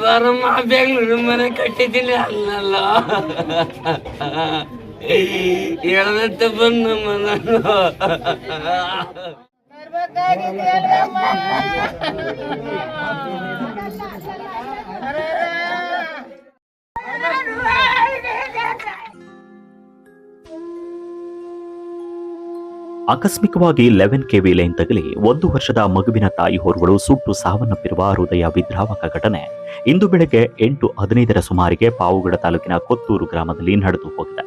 ಬರಮ್ಮ ಬೆಂಗಳೂರು ಮನೆ ಕಟ್ಟಿದ್ದೀನಿ ಅಲ್ಲಲ್ಲ ಹೇಳ್ದಂತ ಬಂದಮ್ಮ ನಾನು ಆಕಸ್ಮಿಕವಾಗಿ ಲೆವೆನ್ ಕೆವಿ ಲೈನ್ ತಗಲಿ ಒಂದು ವರ್ಷದ ಮಗುವಿನ ತಾಯಿ ಹೋರುಗಳು ಸುಟ್ಟು ಸಾವನ್ನಪ್ಪಿರುವ ಹೃದಯ ವಿದ್ರಾವಕ ಘಟನೆ. ಇಂದು ಬೆಳಗ್ಗೆ ಎಂಟು ಹದಿನೈದರ ಸುಮಾರಿಗೆ ಪಾವುಗಡ ತಾಲೂಕಿನ ಕೊತ್ತೂರು ಗ್ರಾಮದಲ್ಲಿ ನಡೆದು ಹೋಗಿದೆ.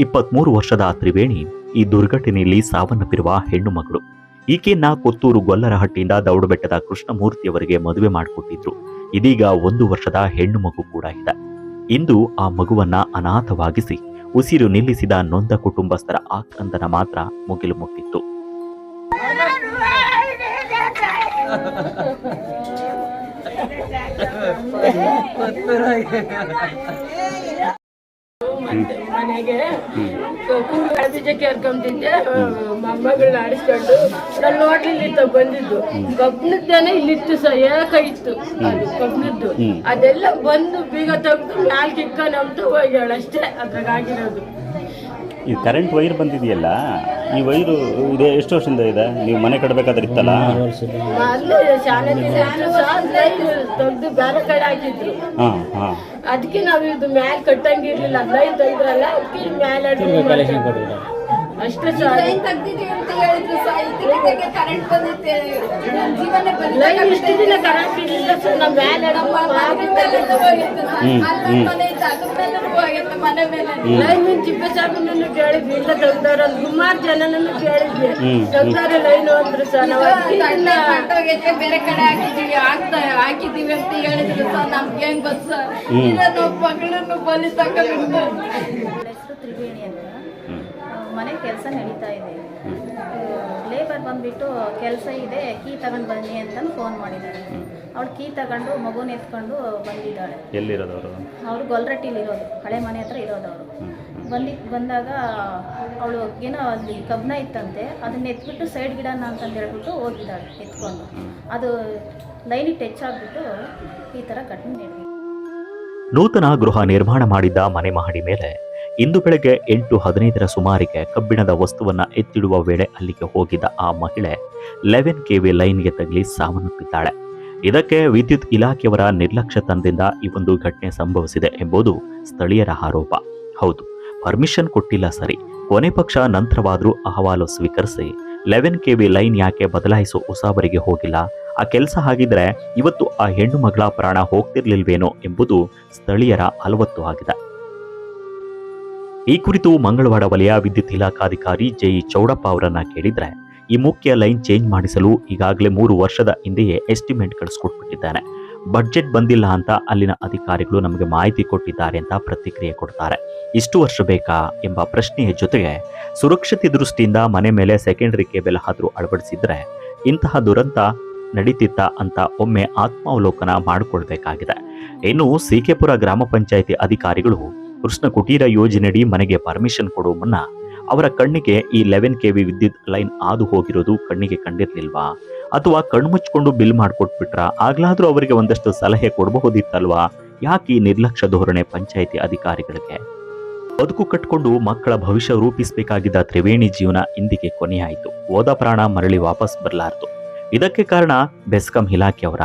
ಇಪ್ಪತ್ಮೂರು ವರ್ಷದ ತ್ರಿವೇಣಿ ಈ ದುರ್ಘಟನೆಯಲ್ಲಿ ಸಾವನ್ನಪ್ಪಿರುವ ಹೆಣ್ಣು ಮಗಳು. ಈಕೆಯನ್ನ ಕೊತ್ತೂರು ಗೊಲ್ಲರಹಟ್ಟಿಯಿಂದ ದೌಡಬೆಟ್ಟದ ಕೃಷ್ಣಮೂರ್ತಿಯವರಿಗೆ ಮದುವೆ ಮಾಡಿಕೊಟ್ಟಿದ್ರು. ಇದೀಗ ಒಂದು ವರ್ಷದ ಹೆಣ್ಣು ಮಗು ಕೂಡ ಇದೆ. ಇಂದು ಆ ಮಗುವನ್ನ ಅನಾಥವಾಗಿಸಿ ಉಸಿರು ನಿಲ್ಲಿಸಿದ ನೊಂದ ಕುಟುಂಬಸ್ಥರ ಆಕ್ರಂದನ ಮಾತ್ರ ಮುಗಿಲು ಮುಟ್ಟಿತ್ತು. ಮನೆಗೆ. ಕೂಡು ಬೀಜ ಕೇರ್ಕೊಂತಿದ್ದೆ ಮೊಮ್ಮಗಳನ್ನ ಆಡಿಸ್ಕೊಂಡು. ನಾನು ನೋಡ್ಲಿಲ್ಲ ಬಂದಿದ್ದು. ಕಬ್ಬಿಣದ್ದೇನೆ ಇಲ್ಲಿತ್ತು ಸಹ ಏಕ ಇತ್ತು. ಅದು ಕಬ್ಬಿಣದ್ದು. ಅದೆಲ್ಲ ಬಂದು ಬೀಗ ತೆಗೆದು ಮ್ಯಾಲ್ ಕಿಕ್ಕ ನಮ್ದು ಹೋಗ್ಯಾಳ ಅಷ್ಟೇ ಅದ್ರಾಗ ಆಗಿರೋದು ಈ ಕರೆಂಟ್ ವೈರ್ ಬಂದಿದೆಯಲ್ಲ ಈ ವೈರು ಇದೆ ಎಷ್ಟು ವರ್ಷದಿಂದ ಇದೆ? ನೀವು ಮನೆ ಕಟ್ಟಬೇಕಾದ್ರೆ ಇತ್ತಲ್ಲ? ಅಲ್ಲಿ ಶಾಲೆ ಸಹ ತೆಗ್ದು ಬೇರೆ ಕಡೆ ಹಾಕಿದ್ರು. ಹಾಂ ಹಾಂ. ಅದಕ್ಕೆ ನಾವು ಇದು ಮ್ಯಾಲ್ ಕಟ್ಟಂಗಿರ್ಲಿಲ್ಲ ಲೈನ್ ತೆಗ್ದ್ರಲ್ಲ ಅದಕ್ಕೆ ಮ್ಯಾಲ ಅಷ್ಟೇ ಸಹ ಲೈನ್ ಇಷ್ಟು ದಿನ ಕರೆಂಟ್ ಇರಲಿಲ್ಲ ಸರ್ ನಮ್ಮ ಮ್ಯಾಲೆ ಲೈನ್ ಚಿಕ್ಕ ಸಾಬನನ್ನು ಕೇಳಿದ್ವಿ ಇಲ್ಲ ತೆಗ್ದವ್ರ ಸುಮಾರು ಜನನನ್ನು ಕೇಳಿದ್ವಿ. ತೆಗ್ದಾರೆ ಲೈನ್ ಅಂದ್ರು ಸರ್. ನಾವು ಅದಕ್ಕೆ ಬೇರೆ ಕಡೆ ಹಾಕಿದ್ದೀವಿ. ಆಗ್ತಾ ಅಂತ ಹೇಳಿದ್ರು ಸರ್. ನಮ್ಗೆ ಹೆಂಗ್ ಗೊತ್ತ ಸರ್? ಇಲ್ಲ ನಾವು ಮಗಳನ್ನು ಬಲಿ ತಗೊಂಡು ನನ್ನ ಹೆಸರು ತ್ರಿವೇಣಿ ಅಂತ ಮನೆ ಕೆಲಸ ನಡೀತಾ ಇದೆ. ಲೇಬರ್ ಬಂದ್ಬಿಟ್ಟು ಕೆಲಸ ಇದೆ. ಕೀ ತಗೊಂಡ್ ಬನ್ನಿ ಅಂತ ಫೋನ್ ಮಾಡಿದ್ದಾರೆ. ಅವಳು ಕೀ ತಗೊಂಡು ಮಗುನ ಎತ್ಕೊಂಡು ಬಂದಿದ್ದಾಳೆ. ಎಲ್ಲಿರೋದು ಅವರು ಅವರು ಗೊಲ್ರಟ್ಟಿಲಿ ಇರೋದು ಹಳೆ ಮನೆ ಹತ್ರ ಇರೋದು ಅವರು. ಬಂದಿ ಬಂದಾಗ ಅವಳು ಏನೋ ಅಲ್ಲಿ ಕಬ್ಬನ ಇತ್ತಂತೆ ಅದನ್ನ ಎತ್ಬಿಟ್ಟು ಸೈಡ್ ಗಿಡನ ಅಂತಂದು ಹೇಳ್ಬಿಟ್ಟು ಹೋಗಿದ್ದಾಳೆ ಎತ್ಕೊಂಡು. ಅದು ಲೈನಿಗೆ ಟಚ್ ಆಗಿಬಿಟ್ಟು ಈ ಥರ ಘಟನೆ ನಡೆದಿದೆ ನೂತನ ಗೃಹ ನಿರ್ಮಾಣ ಮಾಡಿದ್ದ ಮನೆ ಮಹಡಿ ಮೇಲೆ ಇಂದು ಬೆಳಗ್ಗೆ ಎಂಟು ಹದಿನೈದರ ಸುಮಾರಿಗೆ ಕಬ್ಬಿಣದ ವಸ್ತುವನ್ನ ಎತ್ತಿಡುವ ವೇಳೆ ಅಲ್ಲಿಗೆ ಹೋಗಿದ್ದ ಆ ಮಹಿಳೆ ಲೆವೆನ್ ಕೆವಿ ಲೈನ್ಗೆ ತಗಲಿ ಸಾವನ್ನಪ್ಪಿದ್ದಾಳೆ. ಇದಕ್ಕೆ ವಿದ್ಯುತ್ ಇಲಾಖೆಯವರ ನಿರ್ಲಕ್ಷ್ಯತನದಿಂದ ಈ ಒಂದು ಘಟನೆ ಸಂಭವಿಸಿದೆ ಎಂಬುದು ಸ್ಥಳೀಯರ ಆರೋಪ. ಹೌದು ಪರ್ಮಿಷನ್ ಕೊಟ್ಟಿಲ್ಲ ಸರಿ. ಕೊನೆ ಪಕ್ಷ ನಂತರವಾದರೂ ಅಹವಾಲು ಸ್ವೀಕರಿಸಿ. ಲೆವೆನ್ ಕೆವಿ ಲೈನ್ ಯಾಕೆ ಬದಲಾಯಿಸೋ ಉಸಾಬರಿಗೆ ಹೋಗಿಲ್ಲ. ಆ ಕೆಲಸ ಆಗಿದ್ರೆ ಇವತ್ತು ಆ ಹೆಣ್ಣು ಮಗಳ ಪ್ರಾಣ ಹೋಗ್ತಿರ್ಲಿಲ್ವೇನೋ ಎಂಬುದು ಸ್ಥಳೀಯರ ಅಲವತ್ತು ಆಗಿದೆ. ಈ ಕುರಿತು ಮಂಗಳವಾರ ವಲಯ ವಿದ್ಯುತ್ ಇಲಾಖಾಧಿಕಾರಿ ಜೆಇ ಚೌಡಪ್ಪ ಅವರನ್ನ ಕೇಳಿದ್ರೆ ಈ ಮುಖ್ಯ ಲೈನ್ ಚೇಂಜ್ ಮಾಡಿಸಲು ಈಗಾಗಲೇ ಮೂರು ವರ್ಷದ ಹಿಂದೆಯೇ ಎಸ್ಟಿಮೇಟ್ ಕಳಿಸ್ಕೊಟ್ಬಿಟ್ಟಿದ್ದಾನೆ. ಬಡ್ಜೆಟ್ ಬಂದಿಲ್ಲ ಅಂತ ಅಲ್ಲಿನ ಅಧಿಕಾರಿಗಳು ನಮಗೆ ಮಾಹಿತಿ ಕೊಟ್ಟಿದ್ದಾರೆ ಅಂತ ಪ್ರತಿಕ್ರಿಯೆ ಕೊಡ್ತಾರೆ. ಇಷ್ಟು ವರ್ಷ ಬೇಕಾ ಎಂಬ ಪ್ರಶ್ನೆಯ ಜೊತೆಗೆ ಸುರಕ್ಷತೆ ದೃಷ್ಟಿಯಿಂದ ಮನೆ ಮೇಲೆ ಸೆಕೆಂಡರಿ ಕೇಬಲ್ ಆದರೂ ಅಳವಡಿಸಿದ್ರೆ ಇಂತಹ ದುರಂತ ನಡೀತಿತ್ತ ಅಂತ ಒಮ್ಮೆ ಆತ್ಮಾವಲೋಕನ ಮಾಡಿಕೊಳ್ಬೇಕಾಗಿದೆ. ಇನ್ನು ಸಿಕೆಪುರ ಗ್ರಾಮ ಪಂಚಾಯಿತಿ ಅಧಿಕಾರಿಗಳು ಕೃಷ್ಣ ಕುಟೀರ ಯೋಜನೆಯಡಿ ಮನೆಗೆ ಪರ್ಮಿಷನ್ ಕೊಡುವ ಮುನ್ನ ಅವರ ಕಣ್ಣಿಗೆ ಈ ಲೆವೆನ್ ಕೆವಿ ವಿದ್ಯುತ್ ಲೈನ್ ಹಾದು ಹೋಗಿರೋದು ಕಣ್ಣಿಗೆ ಕಂಡಿರ್ಲಿಲ್ವಾ? ಅಥವಾ ಕಣ್ಮುಚ್ಕೊಂಡು ಬಿಲ್ ಮಾಡಿಕೊಟ್ಬಿಟ್ರ? ಆಗ್ಲಾದ್ರೂ ಅವರಿಗೆ ಒಂದಷ್ಟು ಸಲಹೆ ಕೊಡಬಹುದಿತ್ತಲ್ವಾ? ಯಾಕೆ ಈ ನಿರ್ಲಕ್ಷ್ಯ ಧೋರಣೆ ಪಂಚಾಯಿತಿ ಅಧಿಕಾರಿಗಳಿಗೆ? ಬದುಕು ಕಟ್ಕೊಂಡು ಮಕ್ಕಳ ಭವಿಷ್ಯ ರೂಪಿಸಬೇಕಾಗಿದ್ದ ತ್ರಿವೇಣಿ ಜೀವನ ಇಂದಿಗೆ ಕೊನೆಯಾಯಿತು. ಹೋದ ಪ್ರಾಣ ಮರಳಿ ವಾಪಸ್ ಬರಲಾರದು. ಇದಕ್ಕೆ ಕಾರಣ ಬೆಸ್ಕಾಂ ಇಲಾಖೆಯವರ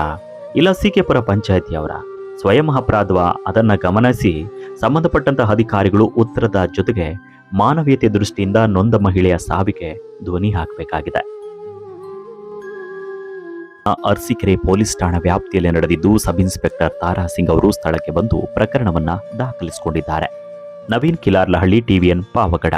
ಇಲ್ಲ ಸೀಕೆಪುರ ಪಂಚಾಯಿತಿಯವರ ಸ್ವಯಂ ಅಪರಾಧವ? ಅದನ್ನ ಗಮನಿಸಿ ಸಂಬಂಧಪಟ್ಟಂತಹ ಅಧಿಕಾರಿಗಳು ಉತ್ತರದ ಜೊತೆಗೆ ಮಾನವೀಯತೆ ದೃಷ್ಟಿಯಿಂದ ನೊಂದ ಮಹಿಳೆಯ ಸಾವಿಗೆ ಧ್ವನಿ ಹಾಕಬೇಕಾಗಿದೆ. ಅರ್ಸಿಕೆರೆ ಪೊಲೀಸ್ ಠಾಣಾ ವ್ಯಾಪ್ತಿಯಲ್ಲಿ ನಡೆದಿದ್ದು ಸಬ್ ಇನ್ಸ್ಪೆಕ್ಟರ್ ತಾರಾ ಸಿಂಗ್ ಅವರು ಸ್ಥಳಕ್ಕೆ ಬಂದು ಪ್ರಕರಣವನ್ನ ದಾಖಲಿಸಿಕೊಂಡಿದ್ದಾರೆ. ನವೀನ್ ಕಿಲಾರ್ಲಹಳ್ಳಿ, ಟಿವಿಎನ್ ಪಾವಗಡ.